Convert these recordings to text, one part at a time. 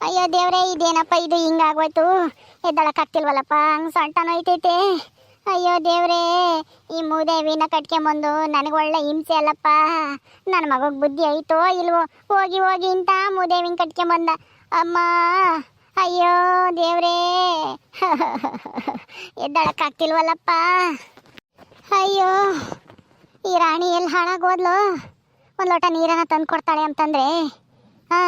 ಅಯ್ಯೋ ದೇವ್ರೆ, ಇದೇನಪ್ಪ ಇದು? ಹಿಂಗಾಗೋಯ್ತು. ಎದ್ದಳಕ್ಕಾಗ್ತಿಲ್ವಲ್ಲಪ್ಪ ಹಂಗೆ ಸೊಂಟ ನೋಯ್ತೈತೆ ಅಯ್ಯೋ ದೇವ್ರೇ, ಈ ಮೂದೇವಿನ ಕಟ್ಕೊಂಬಂದು ನನಗೆ ಒಳ್ಳೆ ಹಿಂಸೆ ಅಲ್ಲಪ್ಪ. ನನ್ನ ಮಗಗೆ ಬುದ್ಧಿ ಐತೋ ಇಲ್ವೋ? ಹೋಗಿ ಹೋಗಿ ಇಂತ ಮೂದೇವಿನ ಕಟ್ಕೊಂಬಂದ. ಅಮ್ಮ, ಅಯ್ಯೋ ದೇವ್ರೇ. ಎದ್ದಳಕ್ಕಾಗ್ತಿಲ್ವಲ್ಲಪ್ಪ ಅಯ್ಯೋ, ಈ ರಾಣಿ ಎಲ್ಲಿ ಹಾಳಾಗೋದ್ಲು ಒಂದು ಲೋಟ ನೀರನ್ನು ತಂದು ಕೊಡ್ತಾಳೆ ಅಂತಂದರೆ. ಹಾ.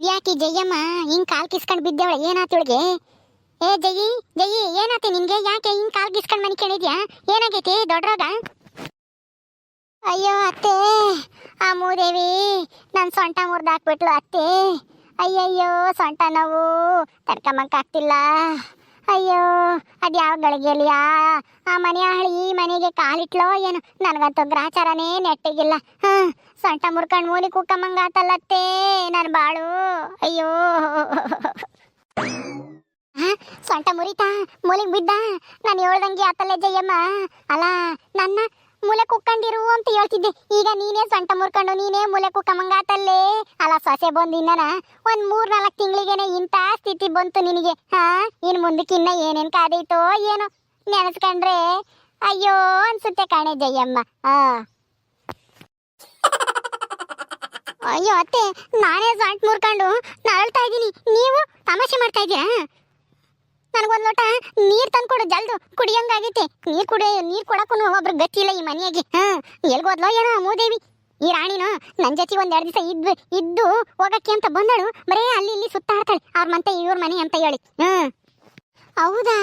ಯಾಕೆ ಜಯ್ಯಮ್ಮ ಹಿಂಗ್ ಕಾಲ್ ಕಿಸ್ಕೊಂಡ್ ಬಿದ್ದೇವಳೆ. ಏನಾತ ಇವಳಿಗೆ? ಏ, ಜಯಿ ಜಯಿ, ಏನಾತೆ ನಿನ್ಗೆ? ಯಾಕೆ ಹಿಂಗ್ ಕಾಲ್ ಕಿಸ್ಕೊಂಡ್ ಮನೆ ಕೇಳಿದ್ಯಾ? ಏನಾಗೈತಿ ದೊಡ್ಡರೋಗ? ಅಯ್ಯೋ, ಅತ್ತೆ. ಆ ಮೂದೇವಿ ನನ್ನ ಸೊಂಟ ಮುರಿದಾಕ್ಬಿಟ್ಲು ಅತ್ತೆ. ಅಯ್ಯಯ್ಯೋ, ಸೊಂಟ ನೋವು. ತಡ್ಕೊಂಬಕ್ಕಾಗ್ತಿಲ್ಲ ಅಯ್ಯೋ ಅದು ಯಾವ ಗಳಿಗೆಯಲ್ಲಿ ಆ ಮನೆಯ ಮನೆ ಹಳಿ ಈ ಮನೆಗೆ ಕಾಲಿಟ್ಲೋ ಏನು? ನನಗಂತೂ ಗ್ರಾಚಾರನೇ ನೆಟ್ಟಿಗಿಲ್ಲ. ಹಾಂ, ಸೊಂಟ ಮುರ್ಕಂಡು ಮೂಲಿ ಕುಕ್ಕಮ್ಮಂಗಾತಲ್ಲತ್ತೆ ನನ್ನ ಬಾಳು. ಅಯ್ಯೋ. ಸೊಂಟ ಮುರಿತಾ, ಮೂಲಿಗೆ ಬಿದ್ದ? ನಾನು ಹೇಳ್ದಂಗೆ ಆತಲ್ಲ ಜಯಮ್ಮ. ಅಲ್ಲ, ನನ್ನ ಮೂಲೆ ಕುಕ್ಕಂಡಿರು ಅಂತ ಹೇಳ್ತಿದ್ದೆ. ಈಗ ನೀನೇ ಸೊಂಟ ಮುರ್ಕೊಂಡು ನೀನೇ ಮೂಲೆ ಕುಕ್ಕಮಂಗಾತಲ್ಲೇ ಅಲ್ಲ, ಸೊಸೆ ಬಂದು ಇನ್ನನ ಒಂದ್ ಮೂರ್ ನಾಲ್ಕು ತಿಂಗಳಿಗೆನೆ ಇಂಥ ಸ್ಥಿತಿ ಬಂತು ನಿನಗೆ. ಹಾ, ಇನ್ ಮುಂದಕ್ಕಿನ್ನ ಏನೇನ್ ಕಾದೈತೋ ಏನೋ ನೆನೆಸ್ಕೊಂಡ್ರೆ ಅಯ್ಯೋ ಅನ್ಸುತ್ತೆ ಕಾಣೆ ಜಯಮ್ಮ. ಆ. ಅಯ್ಯೋ ಅತ್ತೆ, ನಾನೇ ಸೊಂಟ ಮುರ್ಕೊಂಡು ನರಳ್ತಾ ಇದ್ದೀನಿ. ನೀವು ತಮಾಷೆ ಮಾಡ್ತಾ ಇದೀರಾ ನನಗೊಂದು ಲೋಟ ನೀರ್ ತಂದ್ಕೊಡು, ಜಲ್ದು. ಕುಡಿಯಂಗಾಗೈತೆ. ನೀರ್ ಕುಡಿ, ನೀರ್ ಕೊಡಕ್ಕೂ ಒಬ್ರು ಗತಿ ಇಲ್ಲ ಈ ಮನೆಯಾಗೆ. ಹಾ, ಎಲ್ಗೋದ್ಲೋ ಏನೋ ಮೂದೇವಿ ಈ ರಾಣಿನೋ ನನ್ ಜೊತೆ ಒಂದ್ ಎರಡು ದಿವಸ ಇದ್ದು ಇದ್ದು ಹೋಗಕ್ಕೆ ಅಂತ ಬಂದಳು. ಬರೇ ಅಲ್ಲಿ ಇಲ್ಲಿ ಸುತ್ತಾಡ್ತಾಳೆ. ಅವ್ರ ಮಂತೆ ಇವ್ರ ಮನೆ ಅಂತ ಹೇಳಿ. ಹ್ಮ್ ಹೌದಾ?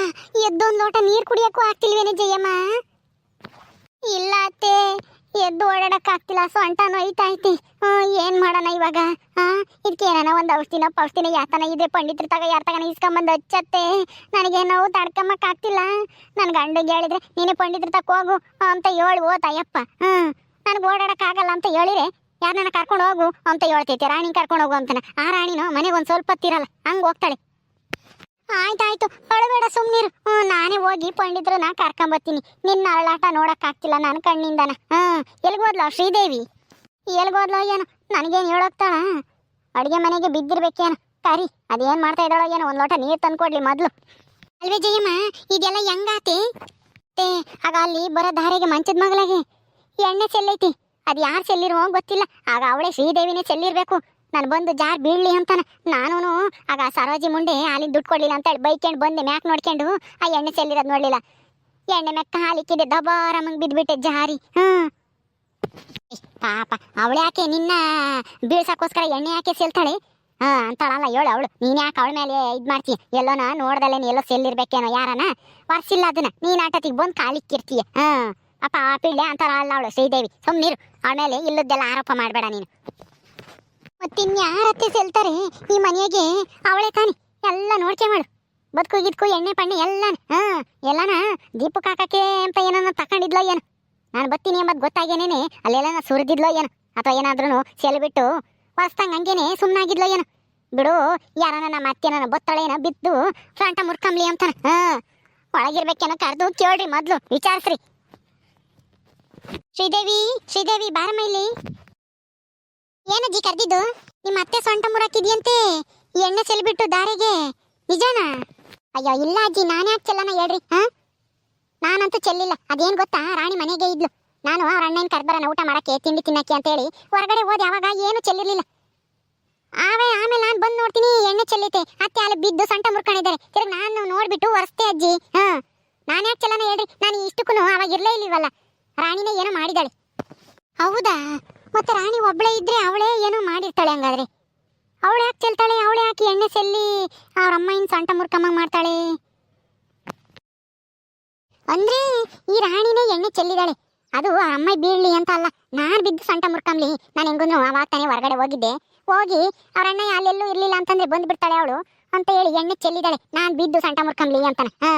ಎದ್ದೊಂದ್ ಲೋಟ ನೀರ್ ಕುಡಿಯಕ್ಕೂ ಆಗ್ತಿಲ್ವೇನೆ ಜಯಮ್ಮ? ಇಲ್ಲ ಅತ್ತೆ. ಎದ್ದು ಓಡಾಡಕ್ ಆಗ್ತಿಲ್ಲ ಸೊಂಟ ನೋಯ್ತಾ ಐತಿ. ಏನ್ ಮಾಡೋಣ ಇವಾಗ? ಹಾ ಇದಕ್ಕೆ ಏನಾನ ಒಂದ್ ಔಷಧಿನ ಪೌಷ್ಟಿನ ಯಾತನ ಇದೆ ಪಂಡಿತರ ತಗ ಯಾರ ತಗನ ಇಸ್ಕೊಂಬಂದು ಹಚ್ಚತ್ತೆ. ನನಗೆ ನೋವು ತಡ್ಕಮ್ಮಕ್ ಆಗ್ತಿಲ್ಲ. ನನ್ ಗಂಡ ಹೇಳಿದ್ರೆ, ನೀನೇ ಪಂಡಿತರ ತಕ್ಕ ಹೋಗು ಅಂತ ಹೇಳಿ ಹ್ಮ್, ನನಗೆ ಓಡಾಡಕ್ ಆಗಲ್ಲ ಅಂತ ಹೇಳಿದ್ರೆ ಯಾರನ್ನ ಕರ್ಕೊಂಡು ಹೋಗು ಅಂತ ಹೇಳ್ತೈತೆ. ರಾಣಿ ಕರ್ಕೊಂಡು ಹೋಗು ಅಂತಾನೆ. ಆ ರಾಣಿನೋ ಮನೆಗೆ ಒಂದ್ ಸ್ವಲ್ಪ ಹೊತ್ತಿರಲ್ಲ, ಹಂಗ ಹೋಗ್ತಾಳೆ. ಆಯ್ತಾಯ್ತು. ಅಳಬೇಡ ಸುಮ್ನಿರು. ನಾನೇ ಹೋಗಿ ಪಂಡಿತ್ರನ ಕರ್ಕೊಂಬತ್ತೀನಿ. ನಿನ್ನ ಅಳಾಟ ನೋಡಕ್ ಆಗ್ತಿಲ್ಲ ನನ್ನ ಕಣ್ಣಿಂದನ. ಹಾ ಎಲ್ಗೋದ್ಲೋ ಶ್ರೀದೇವಿ? ಎಲ್ಗೋದ್ಲೋ ಏನೋ? ನನಗೇನು ಹೇಳೋಗ್ತಾಳ ಅಡುಗೆ ಮನೆಗೆ ಬಿದ್ದಿರ್ಬೇಕೇನು? ಕರಿ ಅದೇನ್ ಮಾಡ್ತಾ ಇದ್ದಾಳೋ ಏನೋ? ಒಂದ್ ಲೋಟ ನೀರು ತಂದ್ಕೊಡ್ಲಿ ಮೊದ್ಲು. ಅಲ್ವೇ ಜಯಮ್ಮ, ಇದೆಲ್ಲ ಹೆಂಗಾತಿ? ತೇ, ಆಗ ಅಲ್ಲಿ ಬರೋ ದಾರಿಗೆ ಮಂಚದ ಮಗಳಾಗೆ ಎಣ್ಣೆ ಚೆಲ್ಲೈತಿ. ಅದು ಯಾರು ಚೆಲ್ಲಿರೋ ಗೊತ್ತಿಲ್ಲ. ಆಗ ಅವಳೇ ಶ್ರೀದೇವಿನೇ ಚೆಲ್ಲಿರ್ಬೇಕು. ನಾನು ಬಂದು ಜಾರ್ ಬೀಳಲಿ ಅಂತಾನ. ನಾನು ಆಗ ಸರೋಜಿ ಮುಂಡೆ ಹಾಲಿನ ದುಡ್ಡು ಕೊಡ್ಲಿಲ್ಲ ಅಂತೇಳಿ ಬೈಕೊಂಡು ಬಂದೆ ಮ್ಯಾಕ್ ನೋಡ್ಕೊಂಡು, ಆ ಎಣ್ಣೆ ಚೆಲ್ಲಿರೋದು ನೋಡಲಿಲ್ಲ. ಎಣ್ಣೆ ಮೆಕ್ಕ ಹಾಲಿಕ್ಕಿದೆ ಮಂಗ್ ಬಿದ್ಬಿಟ್ಟೆ ಜಾರಿ. ಪಾಪ, ಅವಳು ಯಾಕೆ ನಿನ್ನ ಬೀಳ್ಸಕ್ಕೋಸ್ಕರ ಎಣ್ಣೆ ಯಾಕೆ ಸೆಲ್ತಾಳೆ ಹಾ, ಅಂತಾಳಲ್ಲ ಹೇಳು ಅವಳು. ನೀನ್ ಯಾಕೆ ಅವಳ ಮೇಲೆ ಇದ್ ಮಾಡ್ತೀಯ? ಎಲ್ಲೋನ ನೋಡ್ದಲ್ಲೇನು, ಎಲ್ಲೋ ಸೆಲ್ಲಿರ್ಬೇಕೇನೋ ಯಾರನ? ವರ್ಸಿಲ್ಲ ಅದನ್ನ. ನೀನ್ ಆಟತಿಗೆ ಬಂದು ಕಾಲಿಕ್ಕಿರ್ತೀಯ ಹಾ ಅಪ್ಪ ಆ ಪಿಳ್ಳೆ ಅಂತಾಳಲ್ಲ ಅವಳು, ಶ್ರೀದೇವಿ. ಸುಮ್ಮನಿರು ಅವಳ ಮೇಲೆ ಇಲ್ಲದ್ದೆಲ್ಲ ಆರೋಪ ಮಾಡಬೇಡ ನೀನು. ಮತ್ತಿನ್ಯಾರತ್ತೆ ಸೆಲ್ತಾರೆ? ಈ ಮನೆಯಾಗೆ ಅವಳೆ ತಾನೆ. ಎಲ್ಲ ನೋಡ್ಕೆ ಮಾಡು. ಬದುಕು ಗಿದ್ಕು, ಎಣ್ಣೆ ಪಣ್ಣೆ ಎಲ್ಲ ಹಾ, ಎಲ್ಲನ ದೀಪಕ್ಕೆ ಹಾಕಕ್ಕೆ ಅಂತ ಏನನ್ನ ತಕೊಂಡಿದ್ಲೋ ಏನು. ನಾನು ಬತ್ತೀನಿ ಎಂಬುದು ಗೊತ್ತಾಗೇನೇನೆ ಅಲ್ಲೆಲ್ಲ ಸುರಿದಿದ್ಲೋ ಏನು. ಅಥವಾ ಏನಾದ್ರೂ ಸೆಲ್ ಬಿಟ್ಟು ಹೊಸ್ತಂಗೆ ಹಂಗೇನೆ ಸುಮ್ಮನಾಗಿದ್ಲೋ ಏನು. ಬಿಡು, ಯಾರನ ನಮ್ಮ ಅತ್ತೆನ ಬತ್ತಳೇನ ಬಿದ್ದು ಫ್ರಾಂಟ ಮುರ್ಕಂಬ್ಲಿ ಅಂತಾನ. ಹಾ, ಒಳಗಿರ್ಬೇಕೇನೋ ಕರೆದು ಕೇಳ್ರಿ ಮೊದಲು, ವಿಚಾರಿಸ್ರಿ. ಶ್ರೀದೇವಿ ಶ್ರೀದೇವಿ, ಬಾರಮ್ಮ ಇಲ್ಲಿ. ಏನಜ್ಜಿ ಕರ್ದಿದ್ದು? ನಿಮ್ಮ ಅತ್ತೆ ಸೊಂಟ ಮುರಾಕಿದ್ಯಂತೆ? ಎಣ್ಣೆ ಚೆಲ್ಬಿಟ್ಟು ದಾರಿಗೆ? ನಿಜಾನಾ? ಅಯ್ಯೋ, ಇಲ್ಲ ಅಜ್ಜಿ, ನಾನು ಯಾಕೆ ಚೆಲ್ಲನ ಹೇಳ್ರಿ, ಹಾ? ನಾನಂತೂ ಚೆಲ್ಲಿಲ್ಲ. ಅದೇನ್ ಗೊತ್ತಾ? ರಾಣಿ ಮನೆಗೆ ಇದ್ಲು. ನಾನು ಅವ್ರ ಅಣ್ಣನ ಕರ್ಬರನ ಊಟ ಮಾಡಕ್ಕೆ, ತಿಂಡಿ ತಿನ್ನಕ್ಕೆ ಅಂತೇಳಿ ಹೊರಗಡೆ ಹೋದೆ ಯಾವಾಗ ಏನು ಚೆಲ್ಲಿರಲಿಲ್ಲ. ಆವೇ, ಆಮೇಲೆ ನಾನು ಬಂದು ನೋಡ್ತೀನಿ, ಎಣ್ಣೆ ಚೆಲ್ಲಿತೆ. ಅತ್ತೆ ಅಲ್ಲಿ ಬಿದ್ದು ಸೊಂಟ ಮುರ್ಕೊಂಡಿದ್ದಾರೆ. ತಿರ್ಗಿ ನಾನು ನೋಡ್ಬಿಟ್ಟು ಒರೆಸ್ತೆ ಅಜ್ಜಿ, ಹಾ? ನಾನು ಯಾಕೆ ಚೆಲ್ಲನ ಹೇಳ್ರಿ. ನಾನು ಇಷ್ಟಕ್ಕೂ ಅವಾಗ ಇರಲೇ ಇಲ್ಲಿವಲ್ಲ ರಾಣಿನೇ ಏನೋ ಮಾಡಿದಾಳೆ ಹೌದಾ? ಮತ್ತೆ ರಾಣಿ ಒಬ್ಬಳೇ ಇದ್ರೆ ಅವಳೇ ಏನೋ ಮಾಡಿರ್ತಾಳೆ ಹಂಗಾದ್ರೆ. ಅವಳು ಯಾಕೆ ಚೆಲ್ತಾಳೆ? ಅವಳು ಯಾಕೆ ಎಣ್ಣೆ ಚೆಲ್ಲಿ ಅವ್ರ ಅಮ್ಮನ ಸೊಂಟ ಮುರ್ಕಮ್ಮ ಮಾಡ್ತಾಳೆ? ಅಂದ್ರೆ ಈ ರಾಣಿನೇ ಎಣ್ಣೆ ಚೆಲ್ಲಿದಾಳೆ. ಅದು ಅಮ್ಮ ಬೀಳ್ಲಿ ಅಂತ ಅಲ್ಲ, ನಾನ್ ಬಿದ್ದು ಸೊಂಟ ಮುರ್ಕಂಬ್ಲಿ. ನಾನು ಹೆಂಗೂ ಅವಾಗ ತಾನೇ ಹೊರಗಡೆ ಹೋಗಿದ್ದೆ. ಹೋಗಿ ಅವ್ರ ಅಣ್ಣ ಅಲ್ಲೆಲ್ಲೂ ಇರ್ಲಿಲ್ಲ ಅಂತಂದ್ರೆ ಬಂದು ಬಿಡ್ತಾಳೆ ಅವಳು ಅಂತ ಹೇಳಿ ಎಣ್ಣೆ ಚೆಲ್ಲಿದಾಳೆ. ನಾನ್ ಬಿದ್ದು ಸೊಂಟ ಮುರ್ಕಂಬ್ಲಿ ಅಂತಾನೆ. ಹಾ,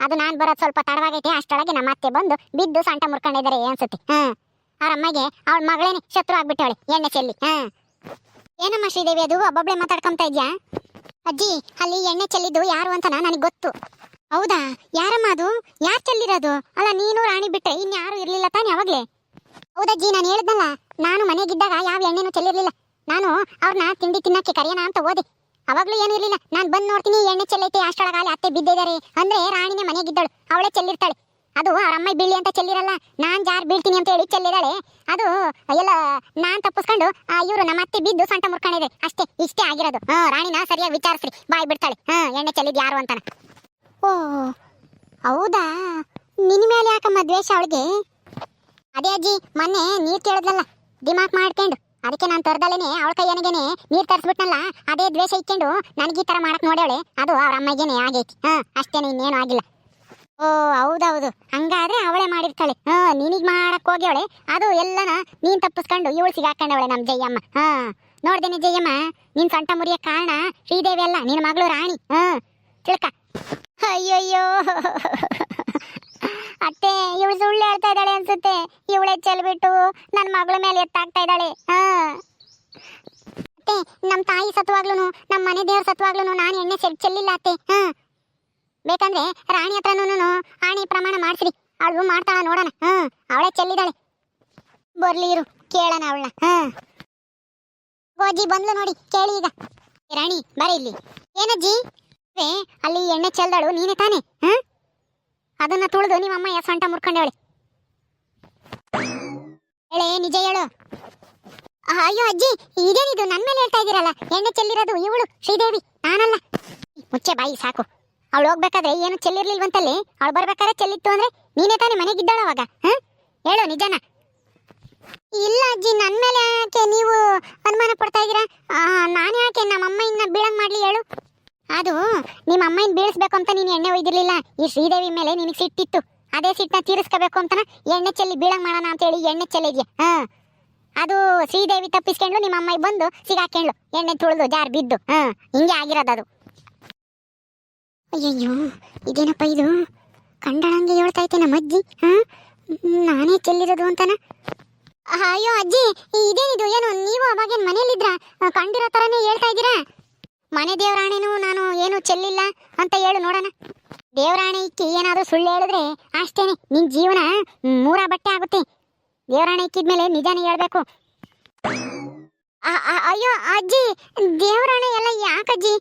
ಅದು ನಾನ್ ಬರೋದು ಸ್ವಲ್ಪ ತಡವಾಗೈತೆ, ಅಷ್ಟೊಳಗೆ ನಮ್ಮ ಅತ್ತೆ ಬಂದು ಬಿದ್ದು ಸೊಂಟ ಮುರ್ಕೊಂಡಿದ್ದಾರೆ ಅನ್ಸುತ್ತೆ. ಹಾ. ಅಮ್ಮಗೆ, ಅವಳ ಮಗಳೇನೆ ಶತ್ರು ಆಗ್ಬಿಟ್ಟವಳೆ, ಎಣ್ಣೆ ಚೆಲ್ಲಿ, ಹಾ. ಏನಮ್ಮ ಶ್ರೀದೇವಿ ಅದು? ಒಬ್ಬೊಬ್ಳೆ ಮಾತಾಡ್ಕೊಂತ ಇದ್ಯಾ? ಅಜ್ಜಿ, ಅಲ್ಲಿ ಎಣ್ಣೆ ಚೆಲ್ಲಿದ್ದು ಯಾರು ಅಂತ ನನಗೆ ಗೊತ್ತು. ಹೌದಾ? ಯಾರಮ್ಮ ಅದು? ಯಾರು ಚೆಲ್ಲಿರೋದು? ಅಲ್ಲ, ನೀನು ರಾಣಿ ಬಿಟ್ಟೆ ಇನ್ಯಾರು ಇರಲಿಲ್ಲ ತಾನೆ ಅವಾಗಲೇ? ಹೌದಜ್ಜಿ, ನಾನು ಹೇಳಿದ್ನಲ್ಲ, ನಾನು ಮನೆಗಿದ್ದಾಗ ಯಾವ ಎಣ್ಣೆನೂ ಚೆಲ್ಲಿರಲಿಲ್ಲ. ನಾನು ಅವ್ರನ್ನ ತಿಂಡಿ ತಿನ್ನಕ್ಕೆ ಕರೆಯೋಣ ಅಂತ ಹೋದೆ. ಅವಾಗ್ಲೂ ಏನೂ ಇರಲಿಲ್ಲ. ನಾನು ಬಂದು ನೋಡ್ತೀನಿ, ಎಣ್ಣೆ ಚೆಲ್ಲೈತೆ ಅಷ್ಟೊಳಗಾಲಿ ಅತ್ತೆ ಬಿದ್ದಿದ್ದಾರೆ ಅಂದ್ರೆ ರಾಣಿನೇ ಮನೆಗಿದ್ದಳು, ಅವಳೇ ಚೆಲ್ಲಿರ್ತಾಳೆ. ಅದು ಅವ್ರ ಅಮ್ಮ ಬೀಳಿ ಅಂತ ಚೆಲ್ಲಿರಲ್ಲ, ನಾನ್ ಜಾರ್ ಬೀಳ್ತೀನಿ ಅಂತ ಹೇಳಿ ಚೆಲ್ಲಿದಾಳೆ ಅದು, ಎಲ್ಲ, ನಾನ್ ತಪ್ಪಿಸ್ಕೊಂಡು ಇವರು ನಮ್ಮ ಅತ್ತೆ ಬಿದ್ದು ಸೊಂಟ ಮುರ್ಕೊಂಡಿದೆ. ಅಷ್ಟೇ, ಇಷ್ಟೇ ಆಗಿರೋದು. ಹಾ ರಾಣಿನ ಸರಿಯಾಗಿ ವಿಚಾರಿಸ್ರಿ. ಬಾಯ್ ಬಿಡ್ತಾಳೆ. ಹಾ ಎಣ್ಣೆ ಚೆಲ್ಲಿದ್ ಯಾರು ಅಂತಾನ. ಓ, ಹೌದಾ? ನಿನ್ನ ಮೇಲೆ ಯಾಕಮ್ಮ ದ್ವೇಷ ಅವಳಿಗೆ? ಅದೇ ಅಜ್ಜಿ, ಮೊನ್ನೆ ನೀರ್ ಕೇಳಿದ್ಲಲ್ಲ, ದಿಮಾಕ್ ಮಾಡ್ಕೊಂಡು. ಅದಕ್ಕೆ ನಾನು ತರದಲ್ಲೇನೆ, ಅವಳ ಕೈಯನಿಗೇನೆ ನೀರ್ ತರಿಸ್ಬಿಟ್ನಲ್ಲ, ಅದೇ ದ್ವೇಷ ಇಟ್ಕೊಂಡು ನನಗೆ ಈ ತರ ಮಾಡಕ್ ನೋಡೇವಳೆ ಅದು ಅವ್ರ ಅಮ್ಮಗೇನೆ ಆಗೈತಿ. ಹಾ ಅಷ್ಟೇನೆ, ಇನ್ನೇನು ಆಗಿಲ್ಲ. ಓ, ಹೌದೌದು. ಹಂಗಾದ್ರೆ ಅವಳೆ ಮಾಡಿರ್ತಾಳೆ. ಹಾ, ನಿನಗ್ ಮಾಡಕ್ ಹೋಗ್ಯವಳೆ? ಅದು ಎಲ್ಲನ ನೀನ್ ತಪ್ಪಿಸ್ಕೊಂಡು ಇವಳು ಸಿಗಾಕೊಂಡವಳೆ ನಮ್ ಜಯ್ಯಮ್ಮ ಹಾ, ನೋಡ್ದೇನೆ ಜಯ್ಯಮ್ಮ ನಿನ್ ಸೊಂಟ ಮುರಿಯ ಕಾರಣ ಶ್ರೀದೇವಿ ಅಲ್ಲ, ನಿನ್ ಮಗಳು ರಾಣಿ. ಹಾ, ತಿಳ್ಕ. ಅಯ್ಯಯ್ಯೋ. ಅತ್ತೆ, ಇವಳು ಸುಳ್ಳು ಹೇಳ್ತಾ ಇದ್ದಾಳೆ ಅನ್ಸುತ್ತೆ. ಇವಳೆ ಚೆಲ್ಬಿಟ್ಟು ನನ್ನ ಮಗಳ ಮೇಲೆ ಎತ್ತಾಗ್ತಾ ಇದ್ದಾಳೆ. ಹಾ. ಅತ್ತೆ ನಮ್ಮ ತಾಯಿ ಸತ್ವಾಗ್ಲೂ ನಮ್ಮ ಮನೆ ದೇವ್ರ ಸತ್ವಾಗ್ಲೂ ನಾನು ಎಣ್ಣೆ ಚೆಲ್ಲಿಲ್ಲ ಅತ್ತೆ. ಹಾ. ಬೇಕಂದ್ರೆ ರಾಣಿ ಹತ್ರನೂ ಆಣಿ ಪ್ರಮಾಣ ಮಾಡಿಸ್ರಿ. ಅವಳು ಮಾಡ್ತಾಳ ನೋಡೋಣ. ಹ್ಮ್ ಅವಳೇ ಚೆಲ್ಲಿದಾಳೆ. ಬರ್ಲಿ ಇರು ಕೇಳೋಣ ಅವಳನ್ನ. ಹೋಜಿ ಬಂದ್ಲು ನೋಡಿ ಕೇಳಿ ಈಗ. ರಾಣಿ ಬರ ಇಲ್ಲಿ. ಏನಜ್ಜಿ? ಏ, ಅಲ್ಲಿ ಎಣ್ಣೆ ಚೆಲ್ದಳು ನೀನೇ ತಾನೆ? ಹ್ಮ್? ಅದನ್ನ ತುಳಿದು ನಿಮ್ಮಮ್ಮ ಯಾ ಸೊಂಟ ಮುರ್ಕೊಂಡವಳೆ. ಹೇಳೇ ನಿಜ ಹೇಳು. ಅಯ್ಯೋ ಅಜ್ಜಿ ಇದೇನಿದು? ನನ್ನ ಮೇಲೆ ಹೇಳ್ತಾ ಇದ್ದೀರಲ್ಲ ಎಣ್ಣೆ ಚೆಲ್ಲಿರೋದು ಇವಳು ಶ್ರೀದೇವಿ ನಾನಲ್ಲ. ಮುಚ್ಚೆ ಬಾಯಿ ಸಾಕು. ಅವಳು ಹೋಗ್ಬೇಕಾದ್ರೆ ಏನು ಚೆಲ್ಲಿರ್ಲಿಲ್ವಂತಲ್ಲಿ? ಅವಳು ಬರ್ಬೇಕಾದ್ರೆ ಚೆಲ್ಲಿತ್ತು ಅಂದ್ರೆ ನೀನೇ ತಾನೇ ಮನೆಗಿದ್ದಾಳ ಅವಾಗ ಹೇಳು ನಿಜಾನ. ಇಲ್ಲ ಅಜ್ಜಿ ನನ್ನ ಮೇಲೆ ಯಾಕೆ ನೀವು ಅನುಮಾನ ಪಡ್ತಾ ಇದ್ದೀರಾ? ನಾನು ಯಾಕೆ ನಮ್ಮ ಅಮ್ಮ ಇನ್ನ ಬೀಳಂಗ್ ಮಾಡ್ಲಿ ಹೇಳು. ಅದು ನಿಮ್ಮ ಅಮ್ಮನ ಬೀಳಿಸ್ಬೇಕು ಅಂತ ನೀನು ಎಣ್ಣೆ ಒಯ್ದಿರ್ಲಿಲ್ಲ? ಈ ಶ್ರೀದೇವಿ ಮೇಲೆ ನಿನಗೆ ಸಿಟ್ಟಿತ್ತು. ಅದೇ ಸಿಟ್ಟನ್ನ ತೀರಿಸ್ಕೋಬೇಕು ಅಂತನ ಎಣ್ಣೆ ಚೆಲ್ಲಿ ಬೀಳಂಗ್ ಮಾಡೋಣ ಅಂತ ಹೇಳಿ ಎಣ್ಣೆ ಚೆಲ್ಲಿದ್ಯಾ? ಹಾ. ಅದು ಶ್ರೀದೇವಿ ತಪ್ಪಿಸ್ಕೊಂಡು ನಿಮ್ಮ ಅಮ್ಮಯ್ಯ ಬಂದು ಸಿಗಾಕೊಂಡ್ಲು ಎಣ್ಣೆ ತುಳಿದು ಜಾರ್ ಬಿದ್ದು, ಹಾ, ಹಿಂಗೆ ಆಗಿರೋದು ಅದು. ಅಯ್ಯಯ್ಯೋ, ಇದೇನಪ್ಪ ಇದು? ಕಂಡಳಂಗೆ ಹೇಳ್ತೈತೆ ನಮ್ಮ ಅಜ್ಜಿ, ಹಾ? ನಾನೇ ಚೆಲ್ಲಿರೋದು ಅಂತನ. ಅಯ್ಯೋ ಅಜ್ಜಿ, ಇದೇನಿದು? ಏನು, ನೀವು ಅವಾಗೇನು ಮನೇಲಿದ್ರ ಕಂಡಿರೋ ಥರನೇ ಹೇಳ್ತಾ ಇದ್ದೀರಾ? ಮನೆ ದೇವರಾಣೆನೂ ನಾನು ಏನು ಚೆಲ್ಲಿಲ್ಲ ಅಂತ ಹೇಳು, ನೋಡೋಣ. ದೇವರಾಣೆ ಇಕ್ಕಿ ಏನಾದರೂ ಸುಳ್ಳು ಹೇಳಿದ್ರೆ ಅಷ್ಟೇನೆ ನಿನ್ ಜೀವನ ಮೂರ ಬಟ್ಟೆ ಆಗುತ್ತೆ. ದೇವರಾಣೆ ಇಕ್ಕಿದ್ಮೇಲೆ ನಿಜಾನೇ ಹೇಳ್ಬೇಕು. ಅಯ್ಯೋ ಅಜ್ಜಿ ದೇವರಾಣೆ ಎಲ್ಲ ಯಾಕಜ್ಜಿ?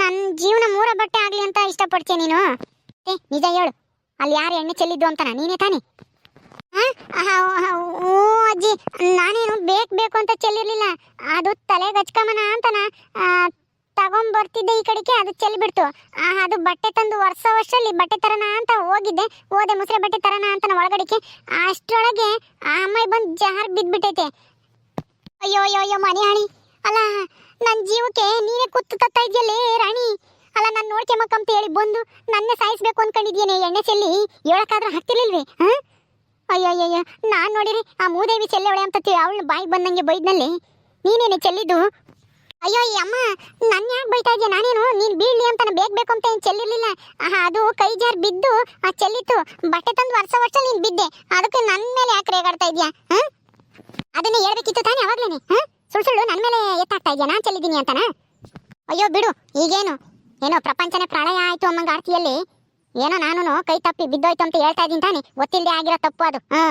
ನನ್ನ ಜೀವನ ಮೂರ ಬಟ್ಟೆ ಆಗಲಿ ಅಂತ ಇಷ್ಟಪಡ್ತೀಯ ನೀನು? ಏ ನಿಜ ಹೇಳು. ಅಲ್ಲಿ ಯಾರು ಎಣ್ಣೆ ಚೆಲ್ಲಿದ್ದು ಅಂತಾನ ನೀನೇ ತಾನೆ? ಓ ಅಜ್ಜಿ ನಾನೇನು ಬೇಕು ಬೇಕು ಅಂತ ಚೆಲ್ಲಿರ್ಲಿಲ್ಲ. ಅದು ತಲೆ ಗಚ್ಕಮನ ಅಂತನ ಆ, ತಗೊಂಬರ್ತಿದ್ದೆ ಈ ಕಡೆಗೆ ಅದು ಚೆಲ್ಲಿಬಿಡ್ತು. ಅದು ಬಟ್ಟೆ ತಂದು ವರ್ಷ ವರ್ಷಲ್ಲಿ ಬಟ್ಟೆ ತರನ ಅಂತ ಹೋಗಿದ್ದೆ. ಹೋದೆ ಮುಸ್ರೆ ಬಟ್ಟೆ ತರನ ಅಂತ ಒಳಗಡೆಗೆ. ಅಷ್ಟರೊಳಗೆ ಆ ಅಮ್ಮಾಯಿ ಬಂದು ಜಾರ್ ಬಿದ್ಬಿಟ್ಟೈತೆ. ಅಯ್ಯೋ ಅಯ್ಯೋ ಅಯ್ಯೋ, ಮನೆ ಹಾಣಿ ಅಲ್ಲ ನನ್ನ ಜೀವಕ್ಕೆ ನೀನೇ ಕುತ್ತು ತತ್ತಾ ಇದೆಯಲ್ಲೇ ರಾಣಿ? ಅಲ್ಲ, ನಾನು ನೋಡ್ಕೆಮಕ್ಕಂತ ಹೇಳಿ, ಬಂದು ನನ್ನ ಸಾಯಿಸ್ಬೇಕು ಅನ್ಕೊಂಡಿದ್ಯೇನೆ ಎಣ್ಣೆ ಚೆಲ್ಲಿ. ಹೇಳಕ್ಕಾದ್ರೂ ಹಾಕ್ತಿರ್ಲಿಲ್ವೇ, ಹಾಂ? ಅಯ್ಯೋ ಅಯ್ಯೋ ನಾನು ನೋಡಿರಿ, ಆ ಮೂದೇವಿ ಚೆಲ್ಲೆವಳೆ ಅಂತ ಅವಳು ಬಾಯಿ ಬಂದಂಗೆ ಬೈದ್ನಲ್ಲಿ. ನೀನೇನೆ ಚೆಲ್ಲಿದ್ದು? ಅಯ್ಯೋ, ಈ ಅಮ್ಮ ನನ್ನ ಯಾಕೆ ಬೈತಾ ಇದೆಯಾ? ನಾನೇನು, ನೀನು ಬೀಳಲಿ ಅಂತ ಬೇಗ ಬೇಕು ಅಂತ ಏನು ಚೆಲ್ಲಿರ್ಲಿಲ್ಲ? ಅದು ಕೈ ಜಾರು ಬಿದ್ದು, ಆ ಚೆಲ್ಲಿತ್ತು. ಬಟ್ಟೆ ತಂದು ವರ್ಷ ವರ್ಷ ನೀನು ಬಿದ್ದೆ. ಅದಕ್ಕೆ ನನ್ನ ಮೇಲೆ ಯಾಕೆ ರೇಗಾಡ್ತಾ ಇದೆಯಾ, ಹಾ? ಅದನ್ನ ಹೇಳ್ಬೇಕಿತ್ತು ತಾನೇ ಅವಾಗ್ಲೇನೆ ಹಾ ಸುಳ್ಳು ಸುಳ್ಳು ನನ್ನ ಮೇಲೆ ಎತ್ತಾಗ್ತಾ ಇದೆಯಾ? ನಾನು ಚೆಲ್ಲಿದ್ದೀನಿ ಅಂತಾನ? ಅಯ್ಯೋ, ಬಿಡು, ಈಗೇನು? ಏನೋ ಪ್ರಪಂಚನೇ ಪ್ರಳಯ ಆಯ್ತು ಅಮ್ಮಂಗ ಆರ್ತಿಯಲ್ಲಿ. ಏನೋ ನಾನು ಕೈ ತಪ್ಪಿ ಬಿದ್ದೋಯ್ತು ಅಂತ ಹೇಳ್ತಾ ಇದ್ದೀನಿ ತಾನೆ. ಗೊತ್ತಿಲ್ಲದೆ ಆಗಿರೋ ತಪ್ಪು ಅದು ಹಾ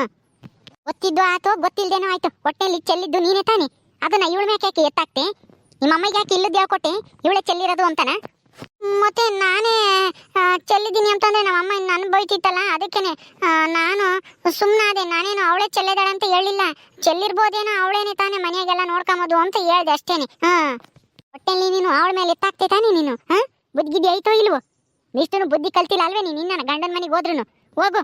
ಗೊತ್ತಿದ್ದು ಆಯ್ತು ಗೊತ್ತಿಲ್ಲದೇನೋ ಆಯ್ತು. ಹೊಟ್ಟೆಲಿ ಚೆಲ್ಲಿದ್ದು ನೀನೇ ತಾನೆ. ಅದನ್ನ ಇವಳ ಮೇಲೆ ಯಾಕೆ ಎತ್ತಾಕ್ತೆ? ನಿಮ್ಮ ಅಮ್ಮಗೆ ಯಾಕೆ ಇಲ್ಲದ್ದು ಹೇಳ್ಕೊಟ್ಟೆ ಇವಳೆ ಚೆಲ್ಲಿರೋದು ಅಂತನ? ಮತ್ತೆ ನಾನೇ ಚೆಲ್ಲಿದ್ದೀನಿ ಅಂತಂದ್ರೆ ನಮ್ಮ ಅಮ್ಮ ಇನ್ನು ಬೈತಿತ್ತಲ್ಲ ಅದಕ್ಕೇನೆ ನಾನು ಸುಮ್ಮನಾದೆ ನಾನೇನು ಅವಳೇ ಚೆಲ್ಲಿದಾಳೆ ಅಂತ ಹೇಳಿಲ್ಲ. ಚೆಲ್ಲಿರ್ಬೋದೇನೋ ಅವಳೇನೆ ತಾನೇ ಮನೆಯಾಗೆಲ್ಲ ನೋಡ್ಕೊಂಬೋದು ಅಂತ ಹೇಳ್ದೆ ಅಷ್ಟೇನೆ. ಹಾ. ಹೊಟ್ಟೆಲಿ ನೀನು ಅವಳ ಮೇಲೆ ಎತ್ತಾಕ್ತೆ ತಾನೇ ನೀನು, ಹಾ? ಬುದ್ಧಿಗಿದ್ದೆ ಐತೋ ಇಲ್ವೋ? ಇಷ್ಟನ್ನು ಬುದ್ಧಿ ಕಲ್ತಿಲ್ಲ ಅಲ್ವೇ ನೀನು ನಿನ್ನ ಗಂಡನ ಮನೆಗೆ ಹೋದ್ರು ಹೋಗು.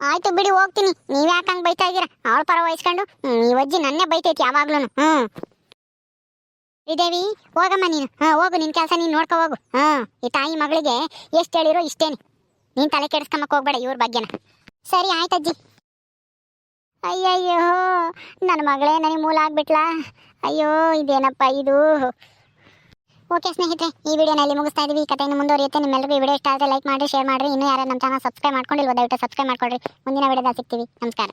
ಆಯ್ತು ಬಿಡಿ, ಹೋಗ್ತೀನಿ. ನೀವ್ಯಾಕೆ ಹಂಗೆ ಬೈತಾ ಇದ್ದೀರಾ? ಅವಳ ಪರ ವಹಿಸ್ಕೊಂಡು ನೀವು ಅಜ್ಜಿ ನನ್ನೇ ಬೈತೈತಿ ಯಾವಾಗ್ಲೂ ಹ್ಮ್. ಶ್ರೀದೇವಿ ಹೋಗಮ್ಮ ನೀನು. ಹಾ, ಹೋಗು, ನಿನ್ ಕೆಲಸ ನೀನು ನೋಡ್ಕೊ ಹೋಗು. ಹಾ, ಈ ತಾಯಿ ಮಗಳಿಗೆ ಎಷ್ಟು ಹೇಳಿರೋ ಇಷ್ಟೇನೆ. ನೀನ್ ತಲೆ ಕೆಡಿಸ್ಕೊಂಬಕ್ ಹೋಗ್ಬೇಡ ಇವ್ರ ಬಗ್ಗೆನ ಸರಿ ಆಯ್ತಜ್ಜಿ ಅಯ್ಯಯ್ಯೋ ನನ್ನ ಮಗಳೇ ನನಗೆ ಮೂಲ ಆಗ್ಬಿಟ್ಲಾ? ಅಯ್ಯೋ, ಇದೇನಪ್ಪ ಇದು? ಓಕೆ ಸ್ನೇಹಿತರೆ, ಈ ವಿಡಿಯೋನಲ್ಲಿ ಮುಗಿಸ್ತಾ ಇದೀವಿ. ಈ ಕಥೆಯನ್ನು ಮುಂದುವರಿಯುತ್ತೆ. ನಿಮ್ಮೆಲ್ಲರಿಗೂ ಈ ವಿಡಿಯೋ ಇಷ್ಟ ಆದರೆ ಲೈಕ್ ಮಾಡಿ ಶೇರ್ ಮಾಡಿರಿ. ಇನ್ನೂ ಯಾರು ನಮ್ಮ ಚಾನಲ್ ಸಬ್ಸ್ಕ್ರೈಬ್ ಮಾಡ್ಕೊಂಡಿಲ್ವೋ, ದಯವಿಟ್ಟು ಸಬ್ಸ್ಕ್ರೈಬ್ ಮಾಡ್ಕೊಳ್ರಿ. ಮುಂದಿನ ವಿಡಿಯೋದಾಗ ಸಿಗ್ತೀವಿ. ನಮಸ್ಕಾರ.